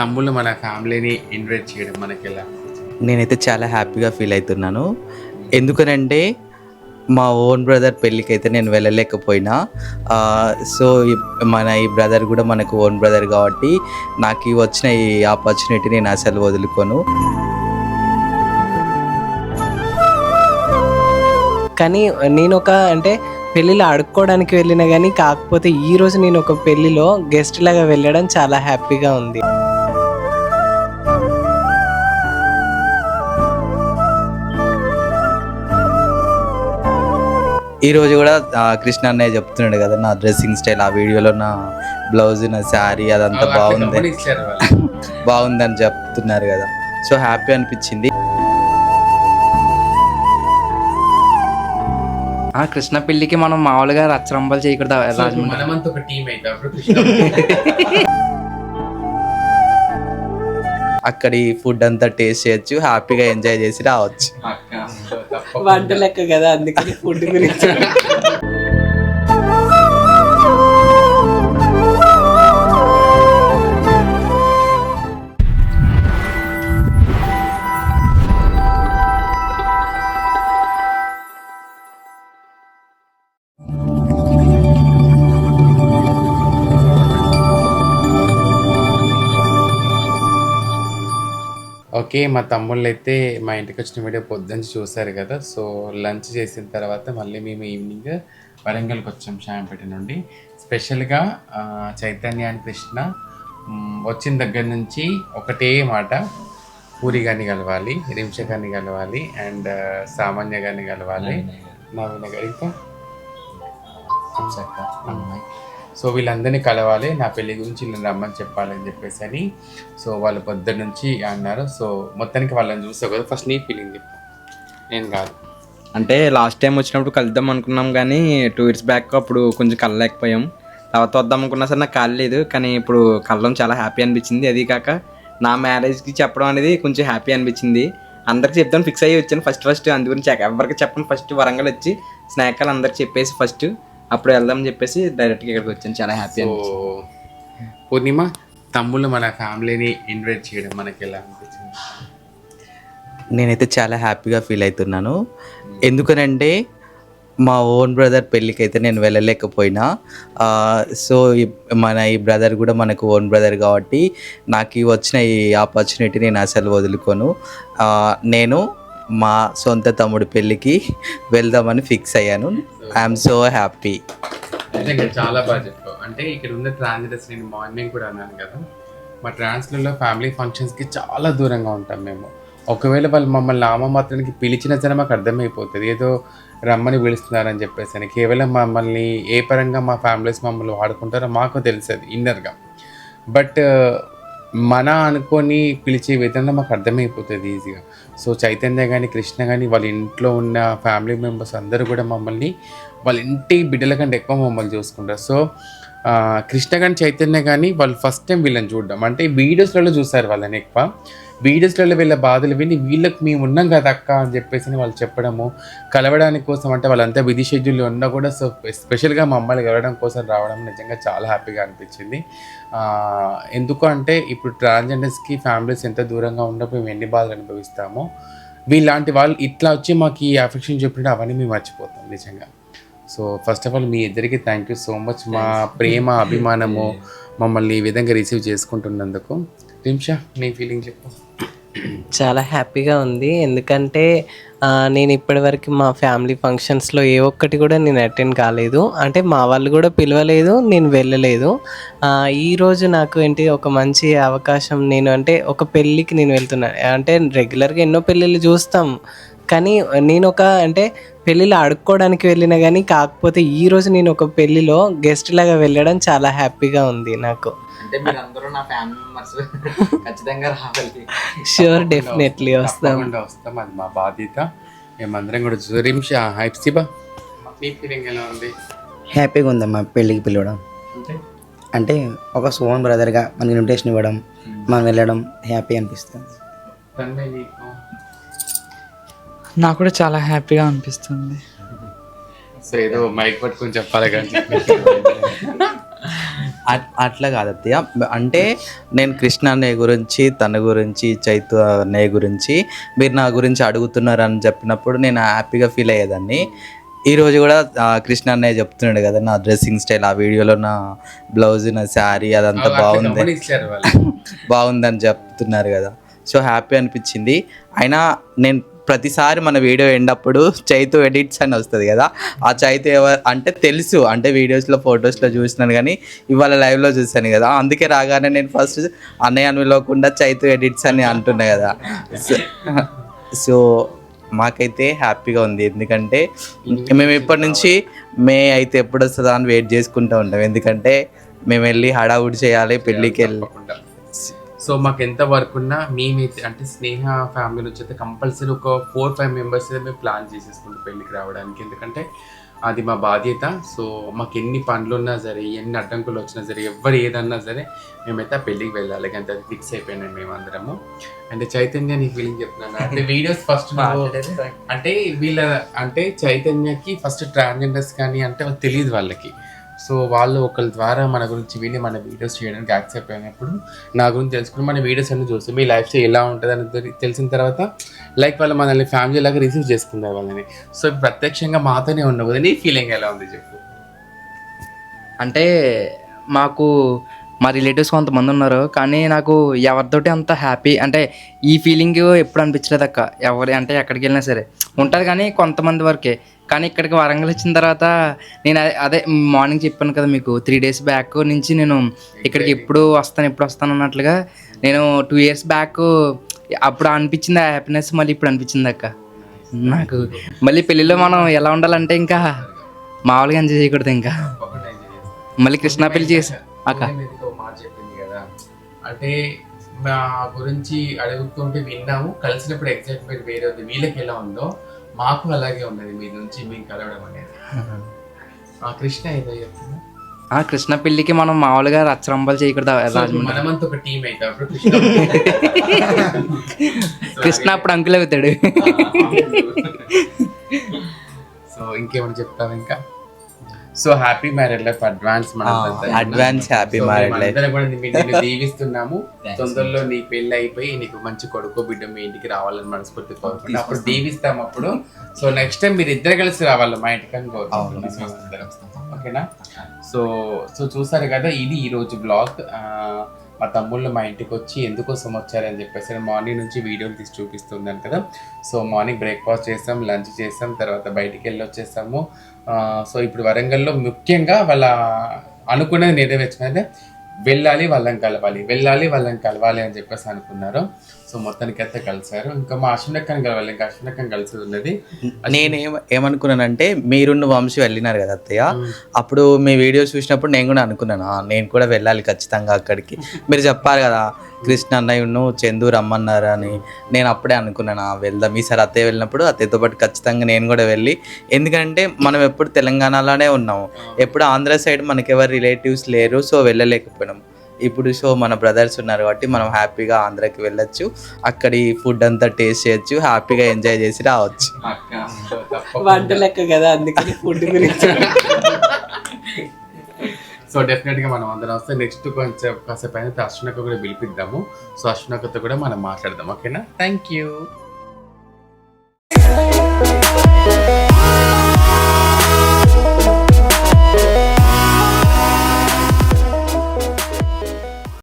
తమ్ముళ్ళు మన ఫ్యామిలీని ఇన్వైట్ చేయడం మనకి ఎలా నేనైతే చాలా హ్యాపీగా ఫీల్ అవుతున్నాను. ఎందుకనంటే మా ఓన్ బ్రదర్ పెళ్ళికి అయితే నేను వెళ్ళలేకపోయినా. సో ఈ- మన ఈ బ్రదర్ కూడా మనకు ఓన్ బ్రదర్ కాబట్టి నాకు వచ్చిన ఈ ఆపర్చునిటీ నేను అసలు వదులుకోను. కానీ నేను ఒక అంటే పెళ్ళిలో అడుక్కోవడానికి వెళ్ళినా కానీ కాకపోతే ఈ రోజు నేను ఒక పెళ్ళిలో గెస్ట్ లాగా వెళ్ళడం చాలా హ్యాపీగా ఉంది. ఈ రోజు కూడా కృష్ణ అన్నయ్య చెప్తున్నాడు కదా నా డ్రెస్సింగ్ స్టైల్ ఆ వీడియోలో నా బ్లౌజ్ నా శారీ అదంతా బాగుంది. బాగుందని చెప్తున్నారు కదా. సో హ్యాపీ అనిపించింది. ఆ కృష్ణ పెళ్ళికి మనం మామూలుగా రచ్చరంబలు చేయకూడదు రాజమండ్రి. అక్కడి ఫుడ్ అంతా టేస్ట్ చేయొచ్చు హ్యాపీగా ఎంజాయ్ చేసి రావచ్చు. వంట లెక్క కదా అందుకని ఫుడ్ గురించి ఓకే మా తమ్ముళ్ళు అయితే మా ఇంటికి వచ్చిన వీడియో పొద్దున్న చూసారు కదా సో లంచ్ చేసిన తర్వాత మళ్ళీ మేము ఈవినింగ్ వరంగల్కి వచ్చాం శాంపేట నుండి. స్పెషల్గా చైతన్య అండ్ కృష్ణ వచ్చిన దగ్గర నుంచి ఒకటే మాట పూరి గారిని కలవాలి రింష గారిని కలవాలి అండ్ సామాన్య గారిని కలవాలి. నవీన గారి. ఇంకా? సో వీళ్ళందరినీ కలవాలి. నా పెళ్ళి గురించి నేను రమ్మని చెప్పాలని చెప్పేసి అని. సో వాళ్ళు పొద్దు నుంచి అన్నారు. సో మొత్తానికి వాళ్ళని చూసావు కదా ఫస్ట్ నీ ఫీలింగ్ చెప్పు. నేను కాదు. అంటే లాస్ట్ టైం వచ్చినప్పుడు కలుద్దాం అనుకున్నాం కానీ టూ ఇయర్స్ బ్యాక్ అప్పుడు కొంచెం కలలేకపోయాం. తర్వాత వద్దాం అనుకున్నా సరే నాకు కాలేదు కానీ ఇప్పుడు కలడం చాలా హ్యాపీ అనిపించింది. అది కాక నా మ్యారేజ్కి చెప్పడం అనేది కొంచెం హ్యాపీ అనిపించింది. అందరికి చెప్తాను ఫిక్స్ అయ్యి వచ్చాను. ఫస్ట్ ఫస్ట్ అందు గురించి ఎవరికి చెప్పను. ఫస్ట్ వరంగల్ వచ్చి స్నేహకాలు అందరికి చెప్పేసి ఫస్ట్ అప్పుడు వెళ్దాం చెప్పేసి డైరెక్ట్గా ఇక్కడికి వచ్చాను. చాలా హ్యాపీ పూర్ణిమ తమ్ముళ్ళు మన ఫ్యామిలీని ఇన్వైట్ చేయడం మనకి ఎలా అనిపించింది? నేనైతే చాలా హ్యాపీగా ఫీల్ అవుతున్నాను. ఎందుకనంటే మా ఓన్ బ్రదర్ పెళ్ళికి అయితే నేను వెళ్ళలేకపోయినా. ఆ, సో ఈ- మన ఈ బ్రదర్ కూడా మనకు ఓన్ బ్రదర్ కాబట్టి నాకు ఈ వచ్చిన ఈ ఆపర్చునిటీ నేను అసలు వదులుకోను. ఆ, నేను మా సొంత తమ్ముడి పెళ్ళికి వెళ్దామని ఫిక్స్ అయ్యాను. ఐఎమ్ సో హ్యాపీ నిజంగా చాలా బాగా చెప్పావు. అంటే ఇక్కడ ఉన్న ట్రాన్స్జెండర్స్ నేను మార్నింగ్ కూడా అన్నాను కదా మా ట్రాన్స్లలో ఫ్యామిలీ ఫంక్షన్స్కి చాలా దూరంగా ఉంటాం మేము. ఒకవేళ వాళ్ళు మమ్మల్ని నామమాత్రానికి పిలిచిన సరే మాకు అర్థమైపోతుంది. ఏదో రమ్మని పిలుస్తున్నారని చెప్పేసి అని. కేవలం మమ్మల్ని ఏ పరంగా మా ఫ్యామిలీస్ మమ్మల్ని వాడుకుంటారో మాకు తెలుస్తుంది ఇన్నర్గా బట్ మన అనుకొని పిలిచే విధంగా మాకు అర్థమైపోతుంది ఈజీగా సో చైతన్య కానీ కృష్ణ కానీ వాళ్ళ ఇంట్లో ఉన్న ఫ్యామిలీ మెంబర్స్ అందరూ కూడా మమ్మల్ని వాళ్ళ ఇంటి బిడ్డల కంటే ఎక్కువ మమ్మల్ని చూసుకుంటారు. సో కృష్ణ కానీ చైతన్య కానీ వాళ్ళు ఫస్ట్ టైం వీళ్ళని చూడడం. అంటే వీడియోస్లలో చూస్తారు వాళ్ళని ఎక్కువ. వీడియోస్లలో వీళ్ళ బాధలు విని వీళ్ళకి మేము ఉన్నాం కదా అక్క అని చెప్పేసి వాళ్ళు చెప్పడము కలవడానికి కోసం అంటే వాళ్ళంతా బిజీ షెడ్యూల్లో ఉన్నా కూడా సో స్పెషల్గా మమ్మల్ని కలవడం కోసం రావడం నిజంగా చాలా హ్యాపీగా అనిపించింది. ఎందుకు అంటే ఇప్పుడు ట్రాన్స్జెండర్స్కి ఫ్యామిలీస్ ఎంత దూరంగా ఉన్నప్పుడు మేము ఎన్ని బాధలు అనుభవిస్తామో వీళ్ళంటి వాళ్ళు ఇట్లా వచ్చి మాకు ఈ అఫెక్షన్ చెప్పినట్టు అవన్నీ మేము మర్చిపోతాం నిజంగా. సో ఫస్ట్ ఆఫ్ ఆల్ మీ ఇద్దరికి థ్యాంక్ యూ సో మచ్ మా ప్రేమ అభిమానము మమ్మల్ని ఈ విధంగా రిసీవ్ చేసుకుంటున్నందుకు. రిమ్షా నీ ఫీలింగ్ చెప్పు. చాలా హ్యాపీగా ఉంది. ఎందుకంటే నేను ఇప్పటివరకు మా ఫ్యామిలీ ఫంక్షన్స్లో ఏ ఒక్కటి కూడా నేను అటెండ్ కాలేదు. అంటే మా వాళ్ళు కూడా పిలవలేదు నేను వెళ్ళలేదు. ఈరోజు నాకు ఏంటి ఒక మంచి అవకాశం నేను అంటే ఒక పెళ్ళికి నేను వెళ్తున్నాను అంటే రెగ్యులర్గా ఎన్నో పెళ్ళిళ్ళు చూస్తాం. కానీ నేను ఒక అంటే పెళ్ళిలో ఆడుకోవడానికి వెళ్ళినా కానీ కాకపోతే ఈ రోజు నేను ఒక పెళ్ళిలో గెస్ట్ లాగా వెళ్ళడం చాలా హ్యాపీగా ఉంది నాకు. అంటే మీరందరూ నా ఫ్యామిలీ మెంబర్స్. ఖచ్చితంగా రావాలి. షూర్ డెఫినెట్లీ వస్తాం. తప్పకుండా వస్తాం. అది మా బాధ్యత. మేమందరం కూడా చూ రిమ్షా హైప్సిబా నీ ఫీలింగ్ ఎలా ఉంది? హ్యాపీగా ఉందమ్మా పెళ్ళికి పిలవడం. అంటే? అంటే ఒక సోన్ బ్రదర్గా మనకి ఇన్విటేషన్ ఇవ్వడం మనం వెళ్ళడం హ్యాపీ అనిపిస్తుంది. తన్మయ్ నీకు? నాకు కూడా చాలా హ్యాపీగా అనిపిస్తుంది. సో ఏదో మైక్ పట్టుకొని చెప్పాలి కానీ అట్లా కాదు అత్తయ్య. అంటే నేను కృష్ణ అన్నయ్య గురించి తన గురించి చైతు అన్నయ్య గురించి మీరు నా గురించి అడుగుతున్నారు అని చెప్పినప్పుడు నేను హ్యాపీగా ఫీల్ అయ్యేదాన్ని. ఈ రోజు కూడా కృష్ణ అన్నయ్య చెప్తున్నాడు కదా నా డ్రెస్సింగ్ స్టైల్ ఆ వీడియోలో నా బ్లౌజ్ నా శారీ అదంతా బాగుంది. బాగుందని చెప్తున్నారు కదా. సో హ్యాపీ అనిపించింది. అయినా నేను ప్రతిసారి మన వీడియో ఎండప్పుడు చైతు ఎడిట్స్ అని వస్తుంది కదా ఆ చైతు ఎవరు అంటే తెలుసు అంటే వీడియోస్లో ఫొటోస్లో చూసినాను కానీ ఇవాళ లైవ్లో చూశాను కదా అందుకే రాగానే నేను ఫస్ట్ అన్నయ్య అని చైతు ఎడిట్స్ అని అంటున్నా కదా. సో- సో మాకైతే హ్యాపీగా ఉంది ఎందుకంటే మేము ఇప్పటి నుంచి మే అయితే ఎప్పుడు వస్తుందా అని వెయిట్ చేసుకుంటూ ఉంటాం ఎందుకంటే మేము వెళ్ళి హడావుడి చేయాలి పెళ్ళికి వెళ్ళి సో మాకు ఎంత వర్క్ ఉన్నా మేమైతే అంటే స్నేహ ఫ్యామిలీ నుంచి అయితే కంపల్సరీ ఒక ఫోర్ ఫైవ్ మెంబర్స్ అయితే మేము ప్లాన్ చేసేసుకుంటాం పెళ్ళికి రావడానికి. ఎందుకంటే అది మా బాధ్యత. సో మాకు ఎన్ని పనులు ఉన్నా సరే ఎన్ని అడ్డంకులు వచ్చినా సరే ఎవరు ఏదన్నా సరే మేమైతే ఆ పెళ్ళికి వెళ్ళాలి. అంటే అది ఫిక్స్ అయిపోయినాం మేమందరము. అంటే చైతన్య నీ ఫీలింగ్ చెప్తున్నాను. అంటే వీడియోస్ ఫస్ట్ అంటే వీళ్ళ అంటే చైతన్యకి ఫస్ట్ ట్రాన్స్జెండర్స్ కానీ అంటే తెలియదు వాళ్ళకి. సో వాళ్ళు ఒకరి ద్వారా మన గురించి విని మన వీడియోస్ చేయడానికి యాక్సెప్ట్ అయినప్పుడు నా గురించి తెలుసుకుని మన వీడియోస్ అన్ని చూస్తే మీ లైఫ్ స్టైల్ ఎలా ఉంటుంది అని తెలిసిన తర్వాత లైక్ వాళ్ళు మనల్ని ఫ్యామిలీ లాగా రిసీవ్ చేసుకున్నారు వాళ్ళని. సో ప్రత్యక్షంగా మాతోనే ఉన్నావు నీ ఫీలింగ్ ఎలా ఉంది చెప్పు? అంటే మాకు మా రిలేటివ్స్ కొంతమంది ఉన్నారు కానీ నాకు ఎవరితోటి అంత హ్యాపీ అంటే ఈ ఫీలింగ్ ఎప్పుడు అనిపించలేదు అక్క. ఎవరి అంటే ఎక్కడికి వెళ్ళినా సరే. ఉంటుంది కానీ కొంతమంది వరకే. కానీ ఇక్కడికి వరంగల్ వచ్చిన తర్వాత నేను అదే- అదే మార్నింగ్ చెప్పాను కదా మీకు త్రీ డేస్ బ్యాక్ నుంచి నేను ఇక్కడికి ఎప్పుడు వస్తాను ఎప్పుడు వస్తాను అన్నట్లుగా నేను టూ ఇయర్స్ బ్యాక్ అప్పుడు అనిపించింది ఆ హ్యాపీనెస్ మళ్ళీ ఇప్పుడు అనిపించింది అక్క. నాకు మళ్ళీ పెళ్ళిలో మనం ఎలా ఉండాలంటే ఇంకా మామూలుగా ఎంజాయ్ చేయకూడదు ఇంకా. మళ్ళీ కృష్ణా పెళ్ళి చేసి అక్క. అంటే మా గురించి అడుగుతుంటే విన్నాము. కలిసినప్పుడు ఎగ్జైట్మెంట్ వేరే ఉంది. వీళ్ళకి ఎలా ఉందో మాకు అలాగే ఉన్నది. మీ నుంచి మేము కలవడం అనేది. ఆ కృష్ణ ఏదో చెప్తున్నా ఆ కృష్ణ పెళ్ళికి మనం మామూలుగా రచ్చరంబలు చేయకూడదు. మనమంతా ఒక టీం అయితే అప్పుడు కృష్ణ కృష్ణ అప్పుడు అంకుల్ అవుతాడు. సో ఇంకేమైనా చెప్తావు ఇంకా? So happy marriage life advance advance happy married life దీవిస్తున్నాము. తొందరలో నీ పెళ్ళి అయిపోయి నీకు మంచి కొడుకు బిడ్డ మీ ఇంటికి రావాలని మనస్ఫూర్తి కోరుకుంటున్నాం. అప్పుడు దీవిస్తాం అప్పుడు. సో నెక్స్ట్ టైం మీరు ఇద్దరు కలిసి రావాలి మా ఇంటికి అని కోరుకుంటున్నాం. ఓకేనా సో సో చూసారు కదా ఇది ఈ రోజు బ్లాగ్ మా తమ్ముళ్ళు మా ఇంటికి వచ్చి ఎందుకోసం వచ్చారని చెప్పేసి మార్నింగ్ నుంచి వీడియోలు తీసి చూపిస్తున్నాను కదా. సో మార్నింగ్ బ్రేక్ఫాస్ట్ చేసాం లంచ్ చేసాం తర్వాత బయటికి వెళ్ళి వచ్చేసాము. సో ఇప్పుడు వరంగల్లో ముఖ్యంగా వాళ్ళ అనుకునేది నెరవేర్చినదే. వెళ్ళాలి వాళ్ళని కలవాలి వెళ్ళాలి వాళ్ళని కలవాలి అని చెప్పేసి అనుకున్నారు. సో మొత్తానికి అయితే కలిసారు ఇంకా మా అశ్వినక్కని కలవాలి ఇంకా అశ్వినక్కని కలిసి ఉన్నది. నేనేం ఏమనుకున్నానంటే మీరున్న వంశీ వెళ్ళినారు కదా అత్తయ్య? అప్పుడు మీ వీడియోస్ చూసినప్పుడు నేను కూడా అనుకున్నాను "ఆ, నేను కూడా వెళ్ళాలి ఖచ్చితంగా అక్కడికి. మీరు చెప్పారు కదా కృష్ణ అన్నయ్యను చందు రమ్మన్నారు అని. నేను అప్పుడే అనుకున్నాను "ఆ, వెళ్దాం. ఈసారి అత్తయ్య వెళ్ళినప్పుడు అత్తయ్యతో పాటు ఖచ్చితంగా నేను కూడా వెళ్ళి ఎందుకంటే మనం ఎప్పుడు తెలంగాణలోనే ఉన్నాము ఎప్పుడు ఆంధ్ర సైడ్ మనకి ఎవరు రిలేటివ్స్ లేరు సో వెళ్ళలేకపోయినాం. ఇప్పుడు సో మన బ్రదర్స్ ఉన్నారు కాబట్టి మనం హ్యాపీగా ఆంధ్రాకి వెళ్ళొచ్చు. అక్కడి ఫుడ్ అంతా టేస్ట్ చేయొచ్చు హ్యాపీగా ఎంజాయ్ చేసి రావచ్చు. వంట లెక్క కదా అందుకని ఫుడ్ గురించి. సో డెఫినెట్గా మనం అందరం వస్తే నెక్స్ట్ కొంచెం కాసేపు అయిన అశ్వినక్క కూడా పిలిపిద్దాము. సో అశ్వినక్కతో కూడా మనం మాట్లాడదాం ఓకేనా? Thank you